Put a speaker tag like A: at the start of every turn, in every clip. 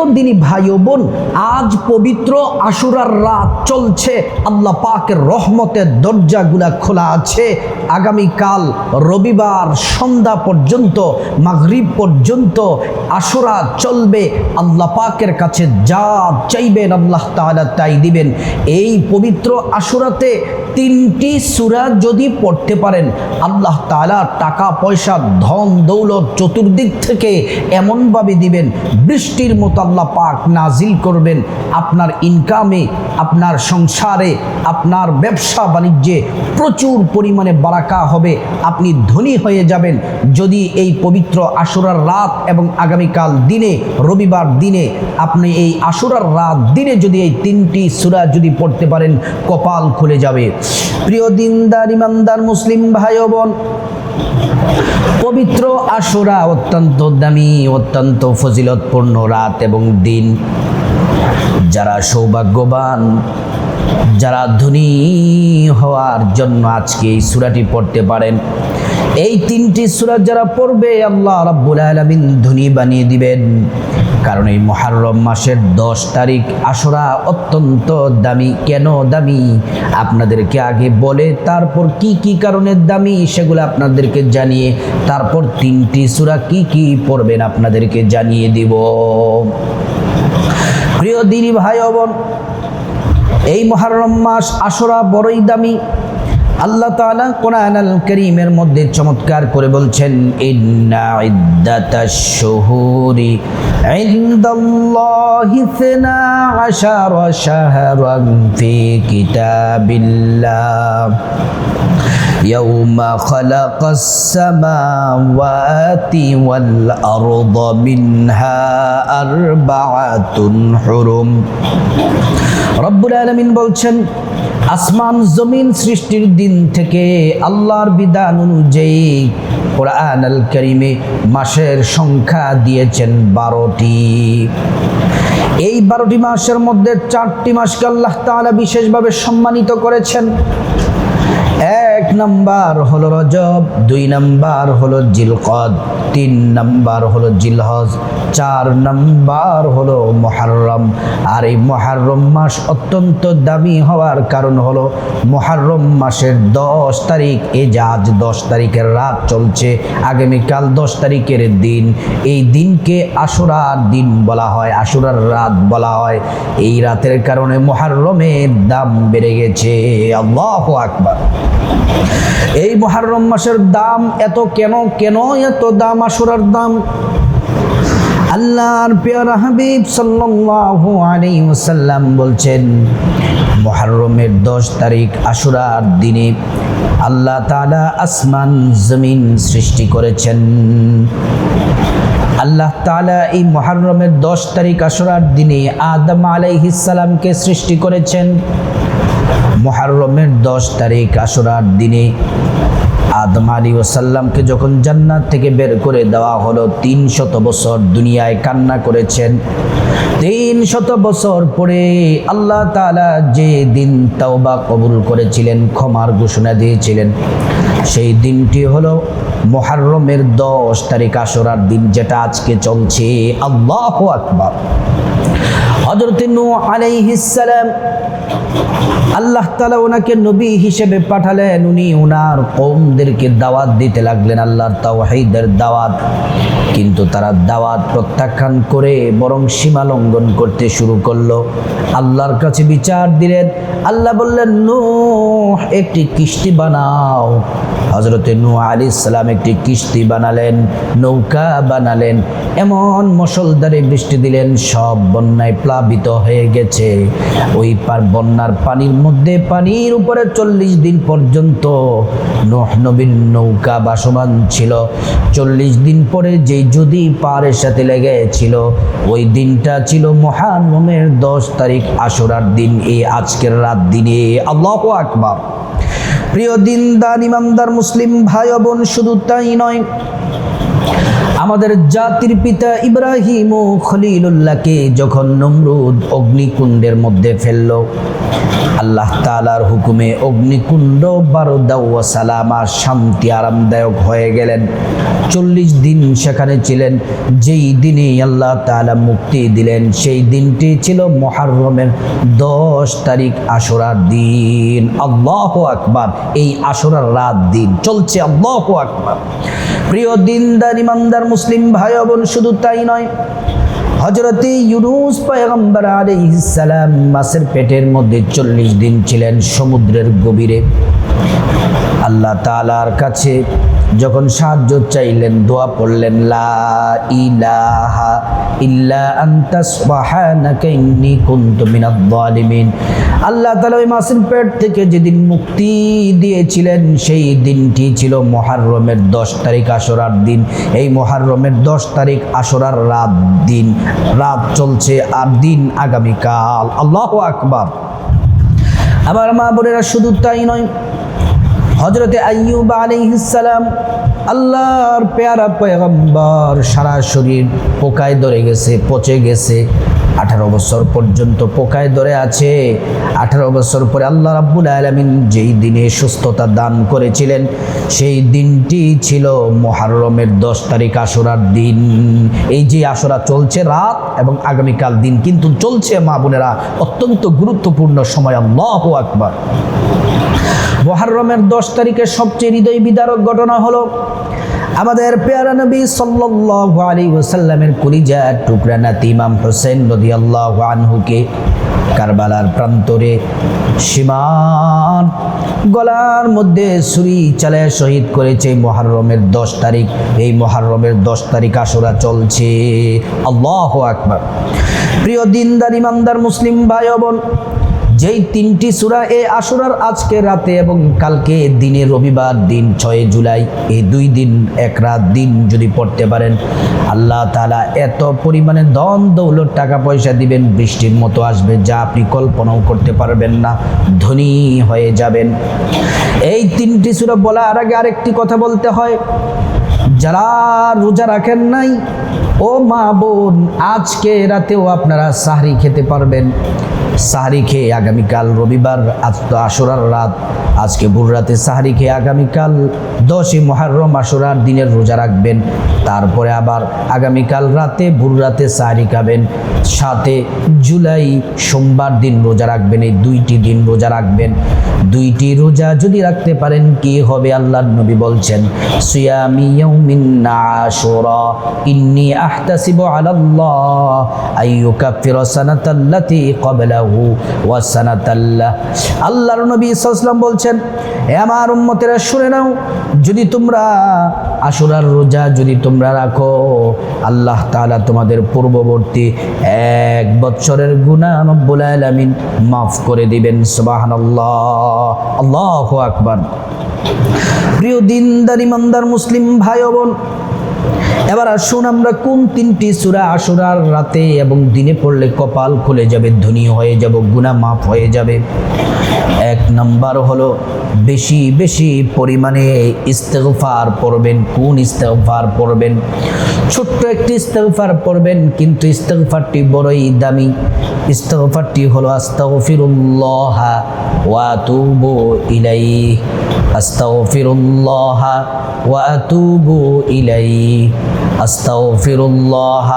A: প্রিয় দিনী ভাই ও বোন, আজ পবিত্র আশুরার রাত চলছে। আল্লাহ পাকের রহমতের দরজাগুলা খোলা আছে। আগামীকাল রবিবার সন্ধ্যা পর্যন্ত, মাগরিব পর্যন্ত আশুরা চলবে। আল্লাহ পাকের কাছে যা চাইবেন আল্লাহ তাআলা তাই দিবেন। এই পবিত্র আশুরাতে তিনটি সূরা যদি পড়তে পারেন, আল্লাহ তাআলা টাকা, পয়সা, ধন, দৌলত চতুর্দিক থেকে এমনভাবে দিবেন, বৃষ্টির মতো আল্লাহ পাক নাজিল করবেন আপনার ইনকামে আপনার সংসারে, আপনার ব্যবসা বাণিজ্যে প্রচুর পরিমাণে বারাকা হবে, আপনি ধনী হয়ে যাবেন। যদি এই পবিত্র আশুরার রাত এবং আগামীকাল দিনে, রবিবার দিনে, আপনি এই আশুরার রাত দিনে যদি এই তিনটি সূরা যদি পড়তে পারেন, কপাল খুলে যাবে। প্রিয় দিনদার, ইমানদার, মুসলিম ভাই বোন পবিত্র আশুরা অত্যন্ত দামি, অত্যন্ত ফজিলতপূর্ণ রাত এবং দিন। যারা সৌভাগ্যবান, যারা ধনী হওয়ার জন্য আজকে এই সুরাটি পড়তে পারেন এই তিনটি সুরা যারা পড়বে, আল্লাহ রাব্বুল আলামিন ধনী বানিয়ে দিবেন। কারণ এই মহারম মাসের দশ তারিখ আশুরা অত্যন্ত দামি। কেন দামি? আপনাদেরকে আগে বলে, তারপর কি কি কারণে দামি সেগুলো আপনাদেরকে জানিয়ে, তারপর তিনটি সুরা কি কি পড়বেন আপনাদেরকে জানিয়ে দিব। প্রিয় দিনী ভাই ও বোন, এই মহারম মাস আশুরা বড়ই দামি। আল্লাহ তাআলা কোরআন আল করিমের মধ্যে চমৎকার করে বলছেন ইন্না ইদ্দাতাশ শুহুরি ইনদাল্লাহি ইসনা আশারা শাহরান ফি কিতাবিল্লাহ يوم خلق السماوات والأرض منها أربعة حرم রব্বুল আলমিন বলছেন আসমান জমিন সৃষ্টির দিন থেকে আল্লাহর বিধান অনুযায়ী কোরআন আল করিমে মাসের সংখ্যা দিয়েছেন বারোটি। এই বারোটি মাসের মধ্যে চারটি মাসকে আল্লাহ তালা বিশেষভাবে সম্মানিত করেছেন। এক নাম্বার হলো রজব, দুই নাম্বার হলো জিলকদ, তিন নাম্বার হলো জিলহজ, চার নাম্বার হলো মহারম আর এই মহারম মাস অত্যন্ত দামি হওয়ার কারণ হলো মহারম মাসের দশ তারিখ আজ দশ তারিখের রাত চলছে। আগামীকাল দশ তারিখের দিন। এই দিনকে আশুরার দিন বলা হয়, আশুরার রাত বলা হয়। এই রাতের কারণে মহারমের দাম বেড়ে গেছে। আল্লাহ আকবার। এই মহারম মাসের দাম এত কেন? কেন এত দাম? আসুরার দাম? আল্লাহর পেয়ারা হাবিব সাল্লাল্লাহু আলাইহি ওয়াসাল্লাম বলছেন, মহারমের দশ তারিখ আশুরার দিনে আল্লাহ তাআলা আসমান, জমিন সৃষ্টি করেছেন। আল্লাহ তাআলা এই মহারমের দশ তারিখ আশুরার দিনে আদম আলাইহিস সালামকে সৃষ্টি করেছেন। মহারমের দশ তারিখ আশুরার দিনে আদম আলী ওসাল্লামকে যখন জান্নাত থেকে বের করে দেওয়া হলো, তিন শত বছর দুনিয়ায় কান্না করেছেন। তিন শত বছর পরে আল্লাহ তালা যে দিন তাওবা কবুল করেছিলেন, ক্ষমার ঘোষণা দিয়েছিলেন, সেই দিনটি হলো মহারমের দশ তারিখ আশুরার দিন যেটা আজকে চলছে। আল্লাহ আকবার। হজরত নূ আলাইহিস সালাম আল্লাহ তালা ওনাকে নবী হিসেবে পাঠালেন। উনি ওনার কৌমদেরকে দাওয়াত দিতে লাগলেন আল্লাহর তাওহীদের দাওয়াত। কিন্তু তারা দাওয়াত প্রত্যাখ্যান করে বরং সীমা লঙ্ঘন করতে শুরু করল। আল্লাহর কাছে বিচার দিলেন। আল্লাহ বললেন নূ একটি কিস্তি বানাও। হজরতে নূ আলী ইসলাম একটি কিস্তি বানালেন, নৌকা বানালেন। এমন মুসলধারে বৃষ্টি দিলেন, সব বন্যায় প্লাবিত হয়ে গেছে। ওই পার বন্যার পানির মধ্যে পানির উপরে চল্লিশ দিন পর্যন্ত নোহ নবীন নৌকা বাসমান ছিল। চল্লিশ দিন পরে যে যদি পারের সাথে লেগেছিল, ওই দিনটা ছিল মহানমের দশ তারিখ আশুরার দিন, এই আজকের রাত দিনে। আল্লাহ আকবার। প্রিয় দিনদার, ইমানদার, মুসলিম ভাই বোন, শুধু তাই নয় আমাদের জাতির পিতা ইব্রাহিম ও খলিলুল্লাহকে যখন নমরুদ অগ্নিকুণ্ডের মধ্যে ফেলল, আল্লাহ তালার হুকুমে অগ্নিকুণ্ড বারোদাউ সালামা শান্তি আরামদায়ক হয়ে গেলেন। চল্লিশ দিন সেখানে ছিলেন, যেই দিনে আল্লাহ তালা মুক্তি দিলেন, সেই দিনটি ছিল মহারমের দশ তারিখ আশুরার দিন। আল্লাহ আকবার, এই আশুরার রাত দিন, চলছে আল্লাহ আকবার। প্রিয় দিনদার, ইমানদার মুসলিম ভাই বোন শুধু তাই নয় হজরতে ইউনুস পয়গম্বর আলাইহিসসালাম মাসের পেটের মধ্যে চল্লিশ দিন ছিলেন সমুদ্রের গভীরে। আল্লাহ তালার কাছে যখন সাহায্য চাইলেন, দোয়া পড়লেন, লা ইলাহা ইল্লা আল্লাহ তাআলা ওই মাসের পেট থেকে যেদিন মুক্তি দিয়েছিলেন, সেই দিনটি ছিল মুহররমের দশ তারিখ আশরার দিন। এই মুহররমের দশ তারিখ আশরার রাত দিন। রাত চলছে আর দিন আগামীকাল। আল্লাহু আকবার। আমার মা বোনেরা, শুধু তাই নয় হজরতে আইয়ুব আলাইহিসসালাম আল্লাহর পেয়ারা পয়গম্বর সারা শরীর পোকায় ধরে গেছে পচে গেছে। আঠারো বছর পর্যন্ত পোকায় ধরে আছে। আঠারো বছর পরে আল্লাহ রাব্বুল আলমিন যেই দিনে সুস্থতা দান করেছিলেন, সেই দিনটি ছিল মহারমের দশ তারিখ আশুরার দিন। এই যে আশুরা চলছে রাত এবং আগামীকাল দিন কিন্তু চলছে, মা বোনেরা, অত্যন্ত গুরুত্বপূর্ণ সময়। আল্লাহ আকবার। মহারমের দশ তারিখের সবচেয়ে হৃদয় বিদারক ঘটনা হলো আমাদের পেয়ারা নবী সাল্লাল্লাহু আলাইহি ওয়াসাল্লামের কলিজা টুকরা নাতি ইমাম হোসেন রাদিয়াল্লাহু আনহুকে কারবালার প্রান্তরে সীমান গলার মধ্যে ছুরি চালায় শহীদ করেছে। মহারমের দশ তারিখ, এই মহারমের দশ তারিখ আসরা চলছে। আল্লাহ আকবার। প্রিয় দিনদার, ইমানদার, মুসলিম ভাই বোন যেই তিনটি সুরা এ আশুরার আজকে রাতে এবং কালকে দিনে রবিবার দিন ছয় জুলাই এই দুই দিন, এক রাত দিন যদি পড়তে পারেন, আল্লাহ তালা এত পরিমাণে দন দৌলত টাকা পয়সা দিবেন, বৃষ্টির মতো আসবে যা আপনি কল্পনাও করতে পারবেন না, ধনী হয়ে যাবেন। এই তিনটি সুরা বলার আগে আরেকটি কথা বলতে হয়, যারা রোজা রাখেন নাই, ও মা বোন, আজকে রাতেও আপনারা সাহরি খেতে পারবেন। সাহারি খেয়ে আগামীকাল রবিবার আজ তো আশুরার রাত। আজকে ভোর সাহারি খেয়ে আগামীকাল দশই মহারম আশুরার দিনের রোজা রাখবেন। তারপরে আবার আগামীকাল রাতে ভোর রাতে সাহারি খাবেন। সাথে জুলাই সোমবার দিন রোজা রাখবেন, এই দুইটি দিন রোজা রাখবেন। দুইটি রোজা যদি রাখতে পারেন, কি হবে আল্লাহ নবী বলছেন, সিয়ামি আশুরা, ইন্নী আহতাসিবু আলাল্লাহ আইয়ুকাফিরা সানাতাল্লাতী ওয়া সানাতাল্লাহ আল্লাহর নবী সাল্লাল্লাহু বলছেন হে আমার উম্মতেরা, শুনে নাও, যদি তোমরা আশুরার রোজা যদি তোমরা রাখো, আল্লাহ তাআলা তোমাদের পূর্ববর্তী এক বছরের গুনাহ রব্বুল আলামিন মাফ করে দিবেন। সুবহানাল্লাহ। আল্লাহু আকবার। প্রিয় দিনদার, ইমানদার, মুসলিম ভাই বোন এবার আসুন আমরা কোন তিনটি সুরা আসুরার রাতে এবং দিনে পড়লে কপাল খুলে যাবে, ধনী হয়ে যাব গুণা মাফ হয়ে যাবে? এক নাম্বার হলো বেশি বেশি পরিমাণে ইস্তেফার পড়বেন। কোন ইস্তেফার পড়বেন? ছোট্ট একটি ইস্তেফার পড়বেন, কিন্তু ইস্তেফারটি বড়ই দামি। ইস্তেগফারটি হলো আস্তাগফিরুল্লাহ ওয়া আতুবু ইলাইহি। আস্তাগফিরুল্লাহ ওয়া আতুবু ইলাইহি। আস্তাগফিরুল্লাহ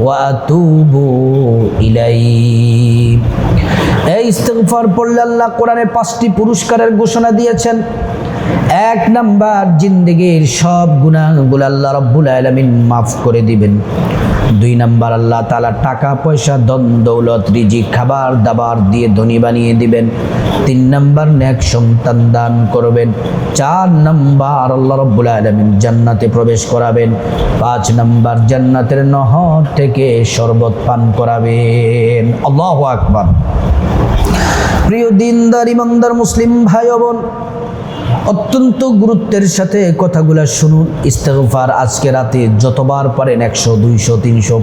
A: ওয়া আতুবু ইলাইহি। এই ইস্তেগফার পড়লে আল্লাহ কোরআনে পাঁচটি পুরস্কারের ঘোষণা দিয়েছেন। এক নাম্বার জিন্দগির সব গুণাগুলো আল্লাহ রব্বুল আলমিন মাফ করে দিবেন। দুই নাম্বার আল্লাহ তালা টাকা, পয়সা দন দৌলত রিজি খাবার, দাবার দিয়ে ধনী বানিয়ে দিবেন। তিন নাম্বার নেক সন্তান দান করবেন। চার নাম্বার আল্লাহ রব্বুল আলমিন জান্নাতে প্রবেশ করাবেন। পাঁচ নাম্বার জান্নাতের নহর থেকে শরবত পান করাবেন। আল্লাহ আকবার। প্রিয় দিনদার, ইমানদার, মুসলিম ভাই বোন অত্যন্ত গুরুত্বের সাথে কথাগুলো শুনুন। ইস্তেগফার আজকে রাতে যতবার পারেন একশো, দুইশো, তিনশো,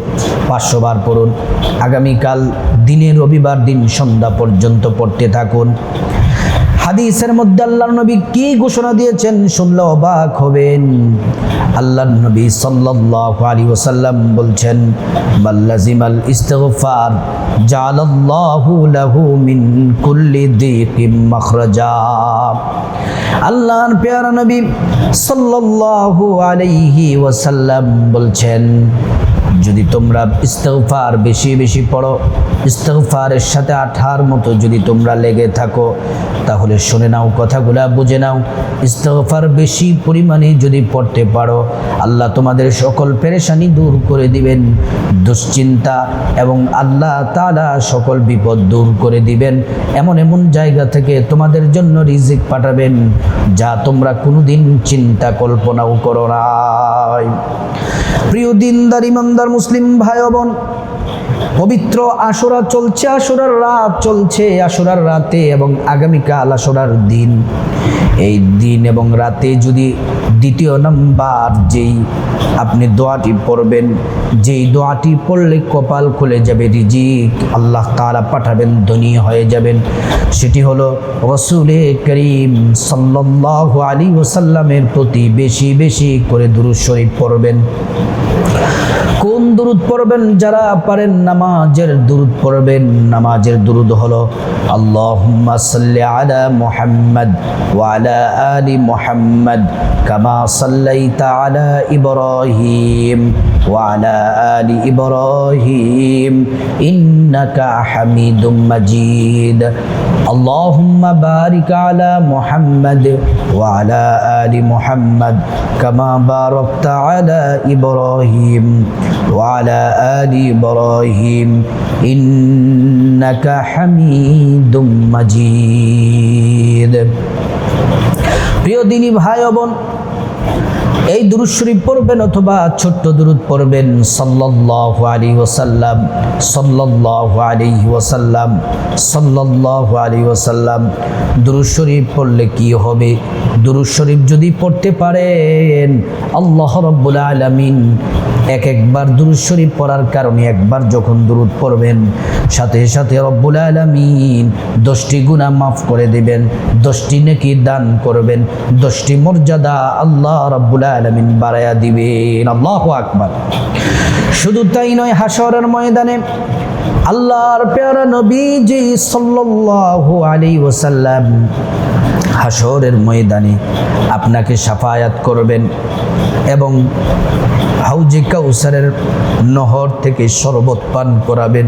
A: পাঁচশো বার পড়ুন। আগামীকাল দিনে রবিবার দিন সন্ধ্যা পর্যন্ত পড়তে থাকুন। হাদিসের মধ্যে আল্লাহর নবী কি ঘোষণা দিয়েছেন? শুনলে অবাক হবেন। আল্লাহর নবী সাল্লাল্লাহু আলাইহি ওয়াসাল্লাম বলছেন মাল্লাজিমাল ইস্তিগফার জালাল্লাহু লাহু মিন কুল্লি দিকিম মাখরাজা। আল্লাহর পেয়ারা নবী সাল্লাল্লাহু আলাইহি ওয়াসাল্লাম বলছেন যদি তোমরা ইস্তফার বেশি বেশি পড়ো ইস্তফারের সাথে আঠার মতো যদি তোমরা লেগে থাকো, তাহলে শুনে নাও কথাগুলা, বুঝে নাও। ইস্তফার বেশি পরিমাণে যদি পড়তে পারো, আল্লাহ তোমাদের সকল পেরেশানি দূর করে দিবেন, দুশ্চিন্তা এবং আল্লাহ তালা সকল বিপদ দূর করে দিবেন। এমন এমন জায়গা থেকে তোমাদের জন্য রিজিক পাঠাবেন, যা তোমরা কোনোদিন চিন্তা কল্পনাও করো নাই। প্রিয় দিনদার, ইমানদার মুসলিম ভাই বোন, পবিত্র আশুরা চলছে, আশুরার রাত চলছে, আশুরার রাতে এবং আগামীকাল আশুরার দিন। এই দিন এবং রাতে যদি দ্বিতীয় নাম্বার যেই আপনি দোয়াটি পড়বেন, যেই দোয়াটি পড়লে কপাল খুলে যাবে, রিজিক আল্লাহ তাআলা পাঠাবেন, ধনী হয়ে যাবেন। সেটি হলো রসুলে করিম সাল্লাল্লাহু আলী ওসাল্লামের প্রতি বেশি বেশি করে দুরুদ শরীফ পড়বেন। কোন দুরুদ পড়বেন যারা পারেন নামাজের দুরুদ পড়বেন? নামাজের দুরুদ হলো আল্লাহ সাল্লি আলা মুহাম্মদ আলি মুহাম্মদ কামা সাল্লাইতা আলা ইব্রাহিম ওয়া আলা আলি ইব্রাহিম ইন্নাকা হামিদুম মাজিদ। আল্লাহুম্মা বারিক আলা إبراهيم وعلى آل إبراهيم إنك حميد مجيد প্রিয় দিনী ভাই ও বোন এই দুরুদ শরীফ পড়বেন অথবা ছোট্ট দুরুদ পড়বেন। সাল্লাল্লাহু আলাইহি ওয়াসাল্লাম, সাল্লাল্লাহু আলাইহি ওয়াসাল্লাম, সাল্লাল্লাহু আলাইহি ওয়াসাল্লাম। দুরুদ শরীফ পড়লে কি হবে? দুরুদ শরীফ যদি পড়তে পারেন, আল্লাহ রাব্বুল আলামিন এক একবার দুরুদ শরীফ পড়ার কারণে একবার যখন দুরুদ পড়বেন, সাথে সাথে রব্বুল আলামিন দশটি গুনাহ মাফ করে দেবেন, দশটি নেকি দান করবেন, দশটি মর্যাদা আল্লাহ রব্বুল আলামিন বাড়ায়া দিবেন। আল্লাহু আকবার। শুধু তাই নয় হাসরের ময়দানে আল্লাহর পেয়ারা নবীজি সাল্লাল্লাহু আলাইহি ওয়াসাল্লাম হাসরের ময়দানে আপনাকে সাফায়াত করবেন এবং হাউজে কাউসারের নহর থেকে শরবত পান করাবেন।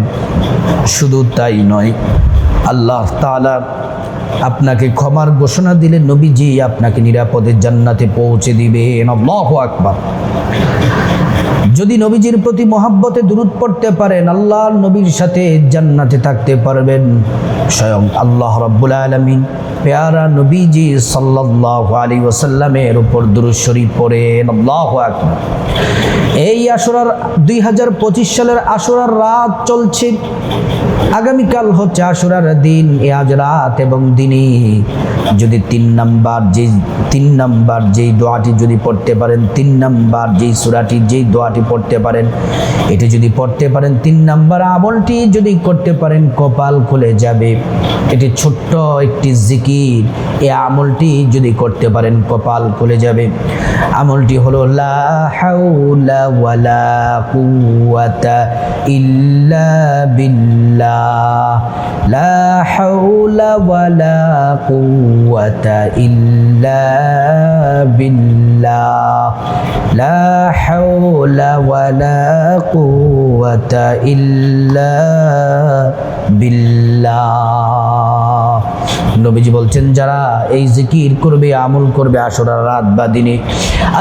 A: শুধু তাই নয়, আল্লাহ তালা আপনাকে ক্ষমার ঘোষণা দিলে নবীজি আপনাকে নিরাপদে জান্নাতে পৌঁছে দিবেন। আল্লাহু আকবার। যদি নবীজির প্রতি মহাব্বতে দূরত পড়তে পারেন, আল্লাহ নবীর সাথে জান্নাতে থাকতে পারবেন। স্বয়ং আল্লাহ রব্বুল আলমিন পেয়ারা নবীজি সাল্লাল্লাহু আলাইহি ওয়াসাল্লামের উপর শরীফ পড়েন। আল্লাহু এই আসরার দুই হাজার পঁচিশ সালের আসরার রাত চলছে। আগামীকাল হচ্ছে আসরার দিন। এ আজ রাত এবং দিনই। যদি তিন নাম্বার যে তিন নাম্বার যেই দোয়াটি যদি পড়তে পারেন, তিন নাম্বার যেই সুরাটি যেই দোয়াটি পড়তে পারেন। এটি যদি পড়তে পারেন, তিন নাম্বার আমলটি যদি করতে পারেন, কপাল খুলে যাবে। এটি ছোট্ট একটি জিকির। এই আমলটি যদি করতে পারেন, কপাল খুলে যাবে। আমলটি হলো ইল্লা বিল্লাহ। লা হাওলা ওয়ালা কুওয়াতা ইল্লা বিল্লাহ নবীজি বলছেন, যারা এই জিকির করবে, আমল করবে আসরার রাত বা দিনে,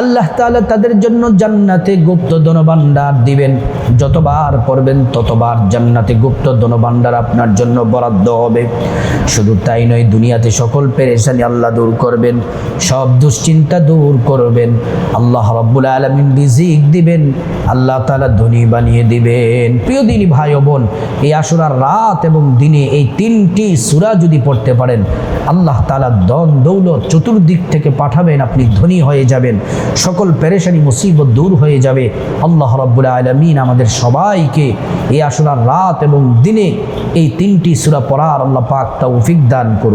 A: আল্লাহ তাআলা তাদের জন্য জান্নাতে গুপ্ত ধনভাণ্ডার দিবেন। যতবার পড়বেন, ততবার জান্নাতে গুপ্ত ধনভাণ্ডার আপনার জন্য বরাদ্দ হবে। শুধু তাই নয়, দুনিয়াতে সকল পেরেশানি আল্লাহ দূর করবেন, সব দুশ্চিন্তা দূর করবেন। আল্লাহ রব্বুল আলমিন রিজিক দিবেন, আল্লাহ তাআলা ধনী বানিয়ে দিবেন। প্রিয় দিনী ভাই বোন, এই আসরার রাত এবং দিনে এই তিনটি সূরা যদি পড়তে পারেন আল্লাহ তালা দন দৌলত চতুর্দিক থেকে পাঠাবেন, আপনি ধনী হয়ে যাবেন। সকল পেরেশানি, মুসিবত দূর হয়ে যাবে। আল্লাহ রব্বুল আলমিন আমাদের সবাইকে এই আসলার রাত এবং দিনে এই তিনটি সুরা পড়ার আল্লাহ পাক তা উফিক দান করুন।